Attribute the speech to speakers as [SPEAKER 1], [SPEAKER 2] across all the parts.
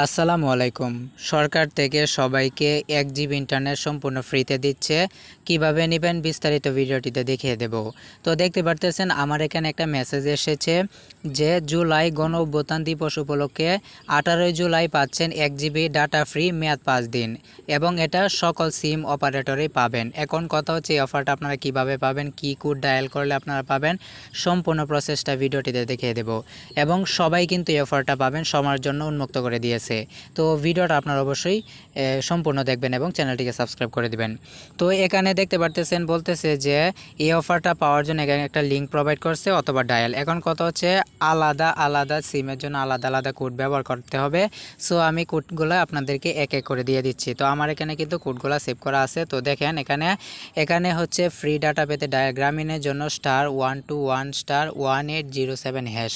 [SPEAKER 1] আসসালামু আলাইকুম। সরকার থেকে সবাইকে এক জিবি ইন্টারনেট সম্পূর্ণ ফ্রিতে দিচ্ছে। কীভাবে নেবেন বিস্তারিত ভিডিওটিতে দেখিয়ে দেব। তো দেখতে পারতেছেন, আমার এখানে একটা মেসেজ এসেছে যে, জুলাই গণ অভ্যুত্থান দিবস উপলক্ষে আঠারোই জুলাই পাচ্ছেন এক জিবি ডাটা ফ্রি মেয়াদ পাঁচ দিন এবং এটা সকল সিম অপারেটরেই পাবেন। এখন কথা হচ্ছে, এই অফারটা আপনারা কীভাবে পাবেন, কি কোড ডায়াল করলে আপনারা পাবেন, সম্পূর্ণ প্রসেসটা ভিডিওটিতে দেখিয়ে দেব। এবং সবাই কিন্তু এই অফারটা পাবেন, সবার জন্য উন্মুক্ত করে দিয়েছে। তো ভিডিওটা আপনারা অবশ্যই সম্পূর্ণ দেখবেন এবং চ্যানেলটিকে সাবস্ক্রাইব করে দিবেন। তো এখানে দেখতে পারতেছেন, বলতেছে যে, এই অফারটা পাওয়ার জন্য এখানে একটা লিঙ্ক প্রোভাইড করছে অথবা ডায়াল এখন কথা হচ্ছে, আলাদা আলাদা সিমের জন্য আলাদা আলাদা কোড ব্যবহার করতে হবে। সো আমি কোডগুলো আপনাদেরকে এক এক করে দিয়ে দিচ্ছি। তো আমার এখানে কিন্তু কোডগুলো সেভ করা আছে। তো দেখেন, এখানে এখানে হচ্ছে ফ্রি ডাটা পেতে ডায়াল গ্রামীণের জন্য star one two one star one eight zero seven hash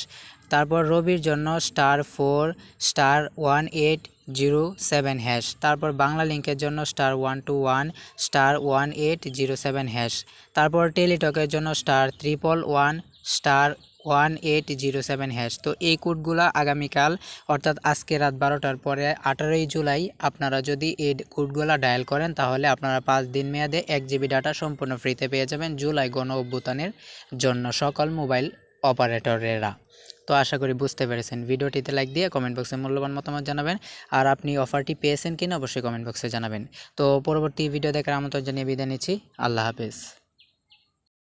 [SPEAKER 1] তারপর রবির জন্য star four star one eight zero seven hash তারপর বাংলা লিঙ্কের জন্য star one two one star one eight zero seven hash তারপর টেলিটকের জন্য star triple one star one eight zero seven hash তো এই কোডগুলো আগামীকাল, অর্থাৎ আজকে রাত বারোটার পরে আঠারোই জুলাই, আপনারা যদি এই কোডগুলো ডায়াল করেন, তাহলে আপনারা পাঁচ দিন মেয়াদে এক জিবি ডাটা সম্পূর্ণ ফ্রিতে পেয়ে যাবেন জুলাই গণ অভ্যুত্থানের জন্য সকল মোবাইল অপারেটরেরা তো আশা করি বুঝতে পেরেছেন। ভিডিওটিতে লাইক দিয়ে কমেন্ট বক্সে মূল্যবান মতামত জানাবেন। আর আপনি অফারটি পেয়েছেন কিনা অবশ্যই কমেন্ট বক্সে জানাবেন। তো পরবর্তী ভিডিও দেখার আমন্ত্রণ জানিয়ে বিদায় নিচ্ছি। আল্লাহ হাফেজ।